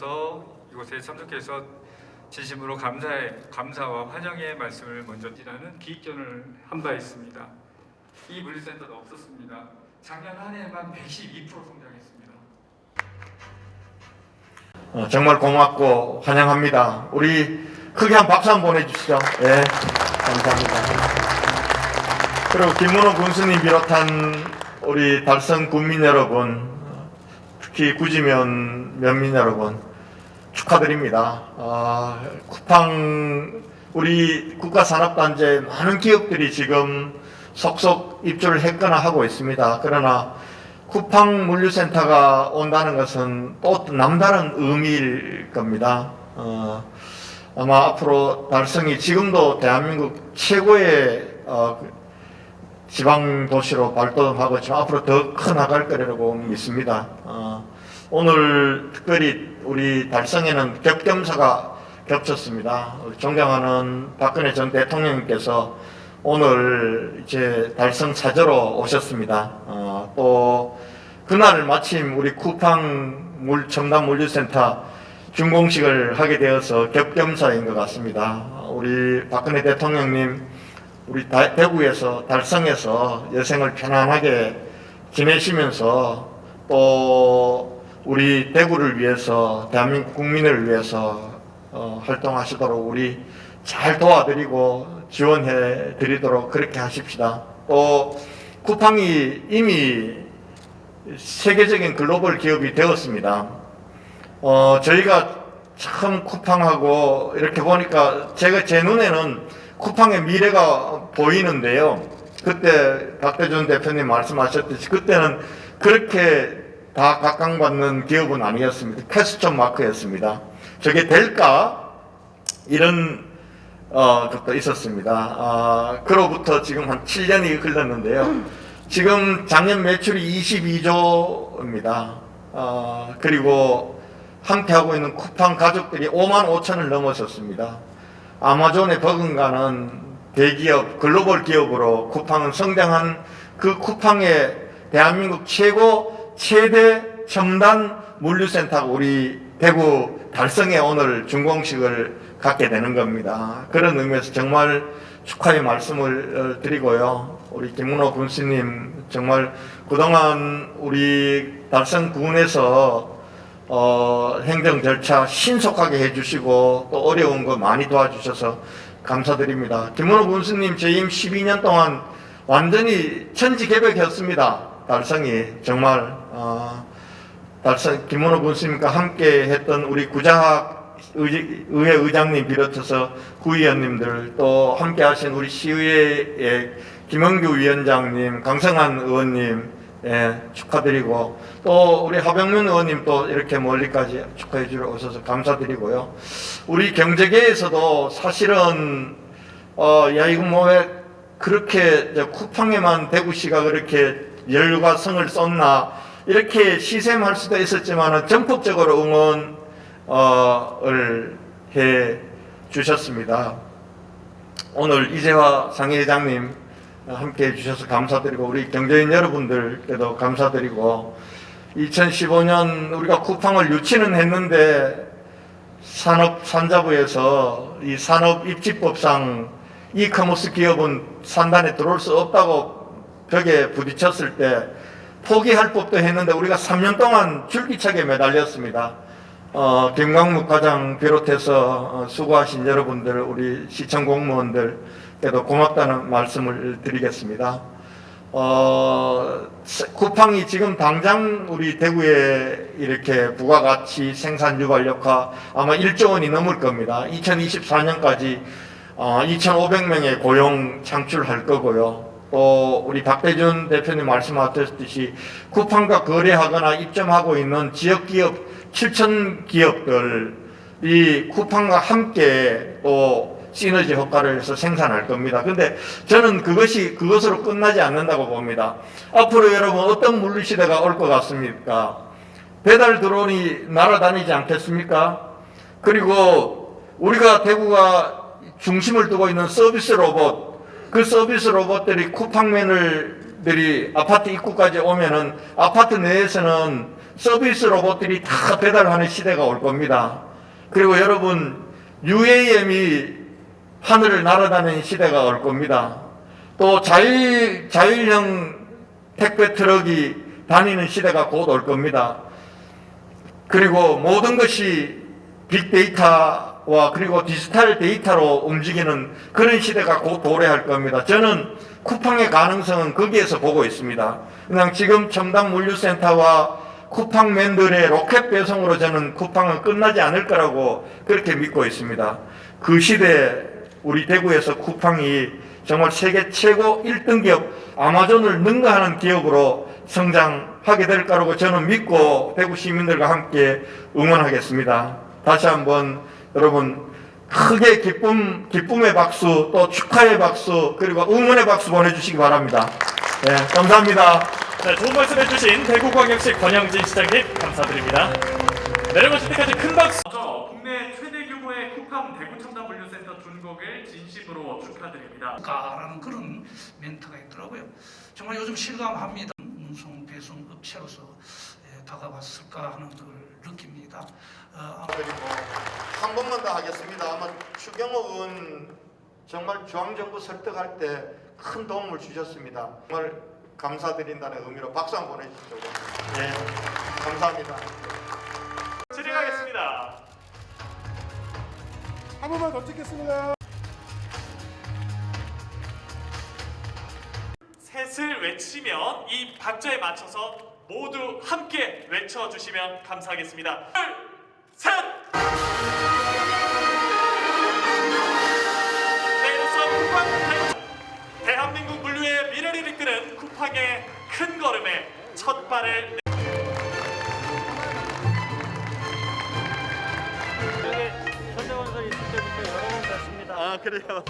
그래서 이곳에 참석해서 진심으로 감사의 감사와 환영의 말씀을 먼저 드리라는 기획전을 한 바 있습니다. 이 물류센터도 없었습니다. 작년 한 해만 112% 성장했습니다. 어, 정말 고맙고 환영합니다. 우리 크게 한 박수 한번 보내주시죠. 예, 감사합니다. 그리고 김문호 군수님 비롯한 우리 달성 군민 여러분, 특히 구지면 면민 여러분 축하드립니다. 아, 쿠팡 우리 국가산업단지에 많은 기업들이 지금 속속 입주를 했거나 하고 있습니다. 그러나 쿠팡 물류센터가 온다는 것은 또 남다른 의미일 겁니다. 어, 아마 앞으로 달성이 지금도 대한민국 최고의 어, 그 지방 도시로 발돋움하고 지금 앞으로 더 커 나갈 거라고 믿습니다. 어, 오늘 특별히 우리 달성에는 겹겸사가 겹쳤습니다. 존경하는 박근혜 전 대통령님께서 오늘 이제 달성 찾으러 오셨습니다. 어, 또 그날 마침 우리 쿠팡 물 첨단 물류센터 준공식을 하게 되어서 겹겸사인 것 같습니다. 우리 박근혜 대통령님 우리 다- 대구에서 달성에서 여생을 편안하게 지내시면서 또 우리 대구를 위해서 대한민국 국민을 위해서 어, 활동하시도록 우리 잘 도와드리고 지원해 드리도록 그렇게 하십시다. 또 쿠팡이 이미 세계적인 글로벌 기업이 되었습니다. 어, 저희가 참 쿠팡하고 이렇게 보니까 제가 제 눈에는 쿠팡의 미래가 보이는데요. 그때 박대준 대표님 말씀하셨듯이 그때는 그렇게 다 각광받는 기업은 아니었습니다. 퀘스천 마크였습니다. 저게 될까? 이런 어, 것도 있었습니다. 아, 그로부터 지금 한 7년이 흘렀는데요. 지금 작년 매출이 22조입니다. 어, 그리고 함께 하고 있는 쿠팡 가족들이 5만 5천을 넘어섰습니다. 아마존에 버금가는 대기업, 글로벌 기업으로 쿠팡은 성장한 그 쿠팡의 대한민국 최고 최대 첨단 물류센터가 우리 대구 달성에 오늘 준공식을 갖게 되는 겁니다. 그런 의미에서 정말 축하의 말씀을 어, 드리고요. 우리 김문호 군수님 정말 그동안 우리 달성군에서 어, 행정 절차 신속하게 해주시고 또 어려운 거 많이 도와주셔서 감사드립니다. 김문호 군수님 재임 12년 동안 완전히 천지개벽했습니다. 달성이 정말 어, 달성 김문호 군수님과 함께 했던 우리 구자학 의- 의회 의장님 비롯해서 구의원님들 또 함께 하신 우리 시의회의 김영규 위원장님, 강성한 의원님 예, 축하드리고 또 우리 하병민 의원님 또 이렇게 멀리까지 축하해 주러 오셔서 감사드리고요. 우리 경제계에서도 사실은 어, 야 이거 뭐 왜 그렇게 저 쿠팡에만 대구시가 그렇게 열과 성을 쏟나 이렇게 시샘할 수도 있었지만 전폭적으로 응원을 해 주셨습니다. 오늘 이재화 상회장님 함께 해주셔서 감사드리고 우리 경제인 여러분들께도 감사드리고 2015년 우리가 쿠팡을 유치는 했는데 산업 산자부에서 이 산업 입지법상 이커머스 기업은 산단에 들어올 수 없다고 벽에 부딪혔을 때 포기할 법도 했는데 우리가 3년 동안 줄기차게 매달렸습니다. 어, 김광묵 과장 비롯해서 어, 수고하신 여러분들, 우리 시청 공무원들 께도 고맙다는 말씀을 드리겠습니다. 어, 세- 쿠팡이 지금 당장 우리 대구에 이렇게 부가가치 생산 유발력화 아마 1조 원이 넘을 겁니다. 2024년까지 어, 2,500명의 고용 창출할 거고요. 또 우리 박대준 대표님 말씀하셨듯이 쿠팡과 거래하거나 입점하고 있는 지역 기업 7천 기업들이 쿠팡과 함께 또 시너지 효과를 해서 생산할 겁니다. 근데 저는 그것이 그것으로 끝나지 않는다고 봅니다. 앞으로 여러분 어떤 물류 시대가 올 것 같습니까? 배달 드론이 날아다니지 않겠습니까? 그리고 우리가 대구가 중심을 두고 있는 서비스 로봇, 그 서비스 로봇들이 쿠팡맨을 들이 아파트 입구까지 오면은 아파트 내에서는 서비스 로봇들이 다 배달하는 시대가 올 겁니다. 그리고 여러분 UAM이 하늘을 날아다니는 시대가 올 겁니다. 또 자율 자율형 택배 트럭이 다니는 시대가 곧 올 겁니다. 그리고 모든 것이 빅데이터와 그리고 디지털 데이터로 움직이는 그런 시대가 곧 도래할 겁니다. 저는 쿠팡의 가능성은 거기에서 보고 있습니다. 그냥 지금 첨단 물류센터와 쿠팡맨들의 로켓 배송으로 저는 쿠팡은 끝나지 않을 거라고 그렇게 믿고 있습니다. 그 시대에 우리 대구에서 쿠팡이 정말 세계 최고 1등 기업 아마존을 능가하는 기업으로 성장하게 될 거라고 저는 믿고 대구 시민들과 함께 응원하겠습니다. 다시 한번 여러분 크게 기쁨 기쁨의 박수 또 축하의 박수 그리고 응원의 박수 보내주시기 바랍니다. 네, 감사합니다. 네, 좋은 말씀 해주신 대구광역시 권영진 시장님 감사드립니다. 내려가실 때까지 큰 박수. 국내 최대 규모의 쿠팡 대구 첨단 물류센터 준공을 진심으로 축하드립니다. 가라는 그런 멘트가 있더라고요. 정말 요즘 실감합니다. 운송 배송 업체로서 예, 다가왔을까 하는 걸 느낍니다. 어, 아마 그리고 한 번만 더 하겠습니다. 아마 추경호 의원 정말 중앙정부 설득할 때 큰 도움을 주셨습니다. 정말 감사드린다는 의미로 박수 한번 보내주시죠. 네, 감사합니다. 진행하겠습니다. 한 번만 더 찍겠습니다. 셋을 외치면 이 박자에 맞춰서 모두 함께 외쳐주시면 감사하겠습니다. 둘, 셋! 네, 이로써 쿠팡 대한민국 물류의 미래를 이끄는 쿠팡의 큰 걸음에 첫 발을 현대건설 있을 때부터 여러 번 뵀습니다. 아 그래요?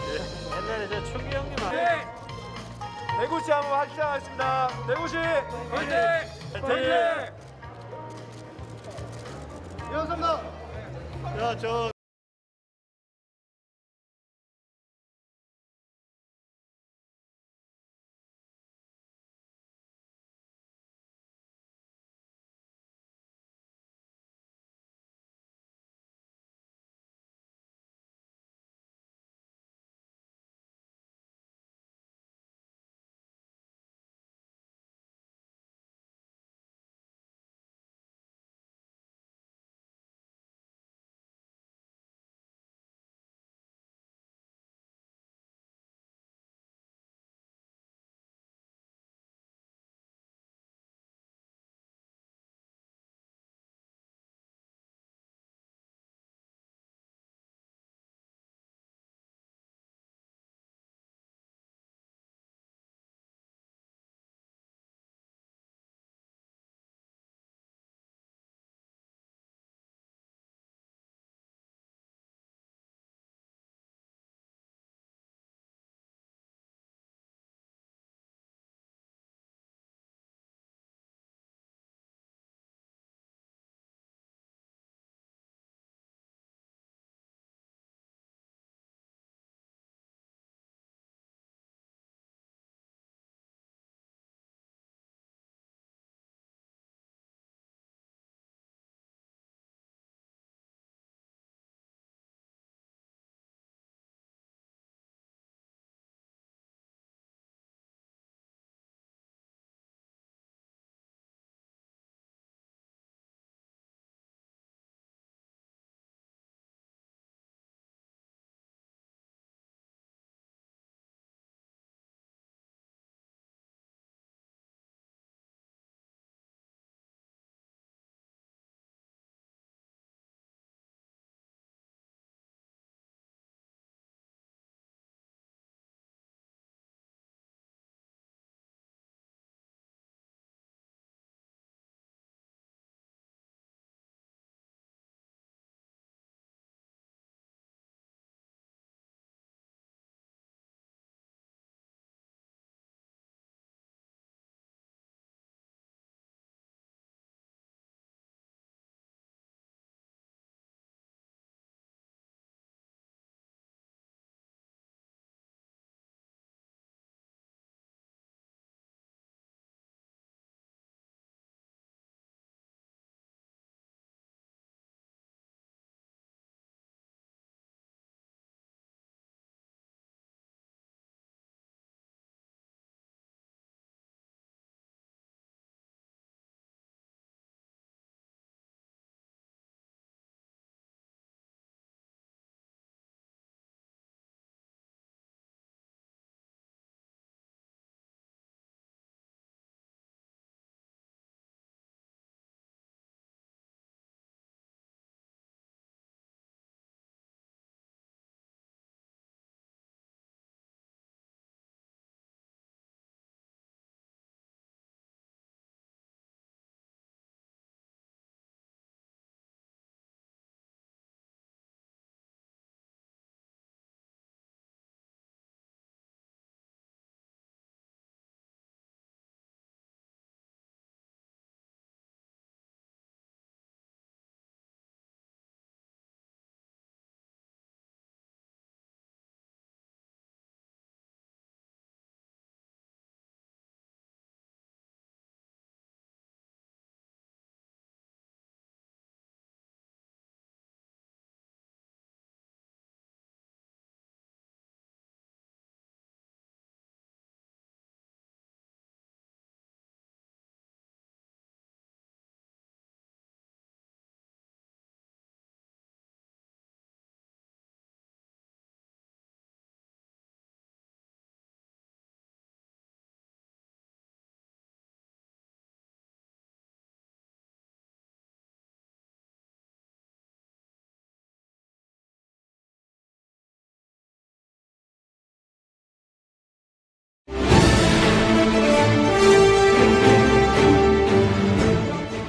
옛날에 저 초기 형님 아 대구시 한번 시작하겠습니다. 대구시 화이팅! 화이팅! 이현섭입니다. 야 저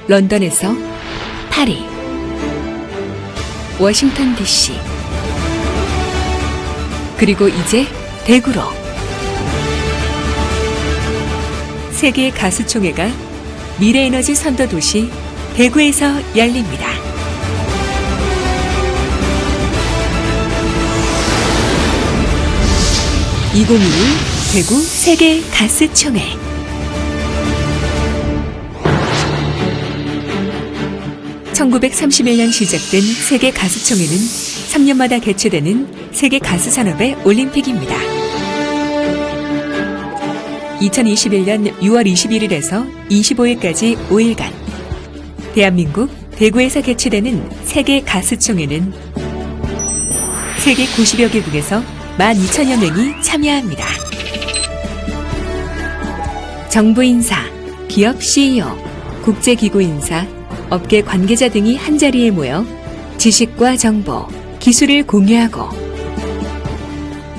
런던에서 파리, 워싱턴 DC, 그리고 이제 대구로 세계 가수총회가 미래에너지 선도 도시 대구에서 열립니다. (2021) 대구 세계 가스총회 (1931년) 시작된 세계 가수총회는 (3년마다) 개최되는 세계 가수 산업의 올림픽입니다. 2021년 6월 21일에서 25일까지 5일간 대한민국 대구에서 개최되는 세계 가수총회는 세계 90여 개국에서 12,000여 명이 참여합니다. 정부 인사, 기업 CEO, 국제기구 인사, 업계 관계자 등이 한자리에 모여 지식과 정보, 기술을 공유하고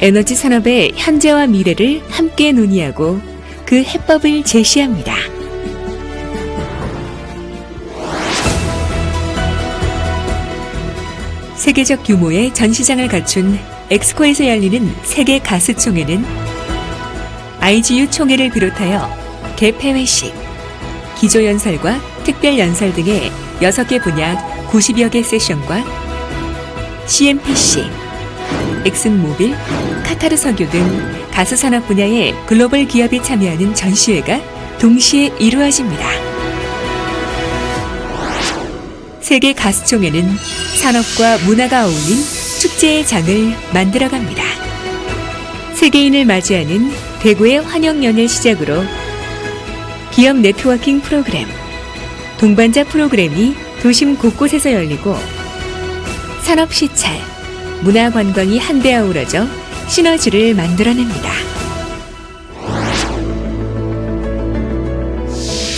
에너지 산업의 현재와 미래를 함께 논의하고 그 해법을 제시합니다. 세계적 규모의 전시장을 갖춘 엑스코에서 열리는 세계 가수총회는 IGU 총회를 비롯하여 개폐회식, 기조연설과 특별연설 등의 6개 분야 90여 개 세션과 CMPC, 엑슨모빌, 카타르 석유 등 가스 산업 분야의 글로벌 기업이 참여하는 전시회가 동시에 이루어집니다. 세계 가수총회는 산업과 문화가 어울린 축제의 장을 만들어갑니다. 세계인을 맞이하는 대구의 환영연을 시작으로 기업 네트워킹 프로그램, 동반자 프로그램이 도심 곳곳에서 열리고 산업 시찰, 문화 관광이 한데 어우러져 시너지를 만들어냅니다.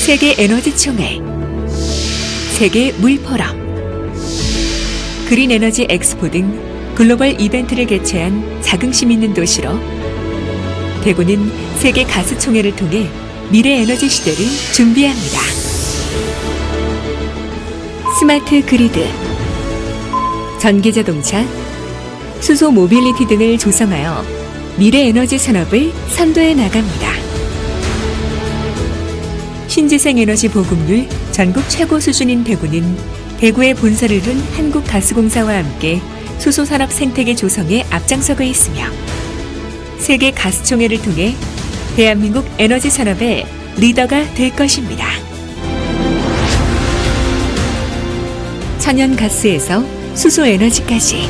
세계 에너지 총회, 세계 물 포럼, 그린 에너지 엑스포 등 글로벌 이벤트를 개최한 자긍심 있는 도시로 대구는 세계 가수 총회를 통해 미래 에너지 시대를 준비합니다. 스마트 그리드, 전기 자동차, 수소 모빌리티 등을 조성하여 미래 에너지 산업을 선도해 나갑니다. 신재생 에너지 보급률 전국 최고 수준인 대구는 대구의 본사를 둔 한국가스공사와 함께 수소 산업 생태계 조성에 앞장서고 있으며 세계 가스총회를 통해 대한민국 에너지 산업의 리더가 될 것입니다. 천연 가스에서 수소 에너지까지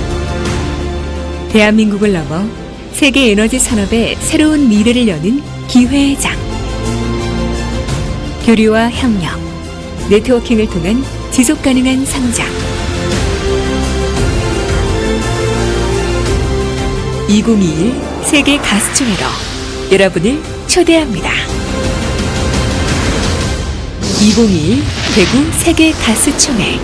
대한민국을 넘어 세계 에너지 산업의 새로운 미래를 여는 기회의 장. 교류와 협력, 네트워킹을 통한 지속 가능한 성장. 2021 세계 가수총회로 여러분을 초대합니다. 2021 대구 세계 가수총회